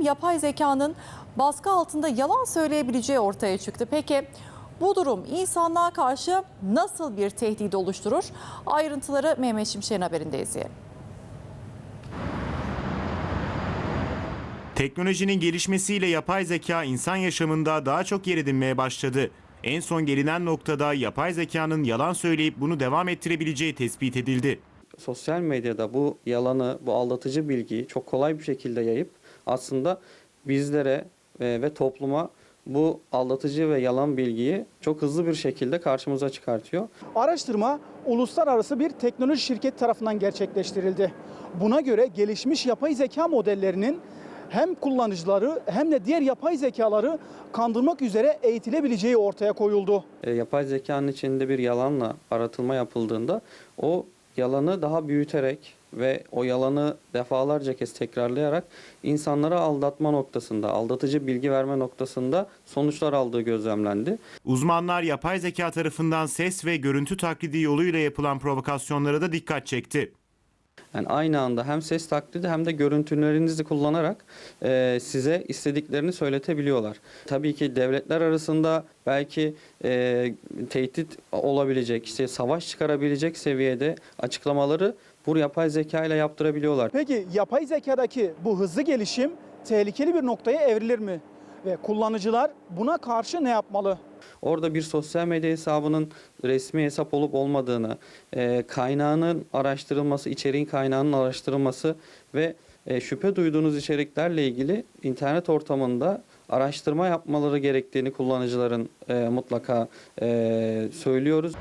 Yapay zekanın baskı altında yalan söyleyebileceği ortaya çıktı. Peki bu durum insanlığa karşı nasıl bir tehdit oluşturur? Ayrıntıları Mehmet Şimşek'in haberinde izleyelim. Teknolojinin gelişmesiyle yapay zeka insan yaşamında daha çok yer edinmeye başladı. En son gelinen noktada yapay zekanın yalan söyleyip bunu devam ettirebileceği tespit edildi. sosyal medyada bu yalanı, bu aldatıcı bilgiyi çok kolay bir şekilde yayıp aslında bizlere e, ve topluma bu aldatıcı ve yalan bilgiyi çok hızlı bir şekilde karşımıza çıkartıyor. Araştırma uluslararası bir teknoloji şirketi tarafından gerçekleştirildi. Buna göre gelişmiş yapay zeka modellerinin hem kullanıcıları hem de diğer yapay zekaları kandırmak üzere eğitilebileceği ortaya koyuldu. E, yapay zekanın içinde bir yalanla aratılma yapıldığında o yalanı daha büyüterek ve o yalanı defalarca kez tekrarlayarak insanları aldatma noktasında, aldatıcı bilgi verme noktasında sonuçlar aldığı gözlemlendi. Uzmanlar yapay zeka tarafından ses ve görüntü taklidi yoluyla yapılan provokasyonlara da dikkat çekti. Yani aynı anda hem ses taklidi hem de görüntülerinizi kullanarak e, size istediklerini söyletebiliyorlar. Tabii ki devletler arasında belki e, tehdit olabilecek, işte savaş çıkarabilecek seviyede açıklamaları bu yapay zeka ile yaptırabiliyorlar. Peki yapay zekadaki bu hızlı gelişim tehlikeli bir noktaya evrilir mi? Ve kullanıcılar buna karşı ne yapmalı? Orada bir sosyal medya hesabının resmi hesap olup olmadığını, e, kaynağının araştırılması, içeriğin kaynağının araştırılması ve e, şüphe duyduğunuz içeriklerle ilgili internet ortamında araştırma yapmaları gerektiğini kullanıcıların e, mutlaka e, söylüyoruz.